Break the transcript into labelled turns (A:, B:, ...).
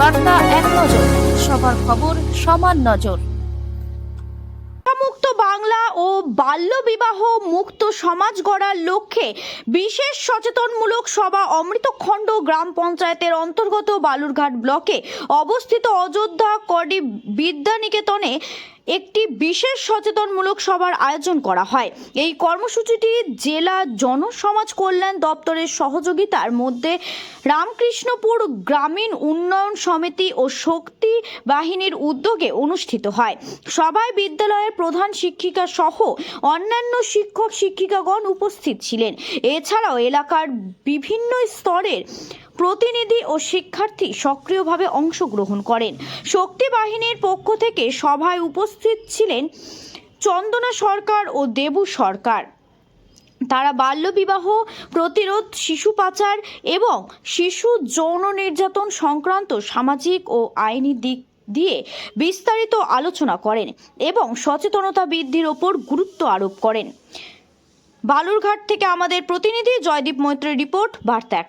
A: বার্তা এক নজর, সবার খবর সমান নজর।
B: বাংলা ও বাল্যবিবাহ মুক্ত সমাজ গড়ার লক্ষ্যে বিশেষ সচেতনমূলক সভা অমৃতখণ্ড গ্রাম পঞ্চায়েতের অন্তর্গত বালুরঘাট ব্লকে অবস্থিত অযোধ্যা কডি বিদ্যানিকেতনে একটি বিশেষ সচেতনমূলক সভার আয়োজন করা হয়। এই কর্মসূচিটি জেলা জনসমাজ কল্যাণ দপ্তরের সহযোগিতার মধ্যে রামকৃষ্ণপুর গ্রামীণ উন্নয়ন সমিতি ও শক্তি বাহিনীর উদ্যোগে অনুষ্ঠিত হয়। সভায় বিদ্যালয়ের প্রধান শিক্ষিকা সহ অন্যান্য শিক্ষক শিক্ষিকাগণ উপস্থিত ছিলেন। এছাড়াও এলাকার বিভিন্ন স্তরের প্রতিনিধি ও শিক্ষার্থী সক্রিয়ভাবে অংশগ্রহণ করেন। শক্তি বাহিনীর পক্ষ থেকে সভায় উপস্থিত ছিলেন চন্দনা সরকার ও দেবু সরকার। তারা বাল্যবিবাহ, প্রতিরোধ, শিশু পাচার এবং শিশু যৌন নির্যাতন সংক্রান্ত সামাজিক ও আইনি দিক দিয়ে বিস্তারিত আলোচনা করেন এবং সচেতনতা বৃদ্ধির ওপর গুরুত্ব আরোপ করেন। বালুরঘাট থেকে আমাদের প্রতিনিধি জয়দীপ মৈত্রের রিপোর্ট, বার্তা।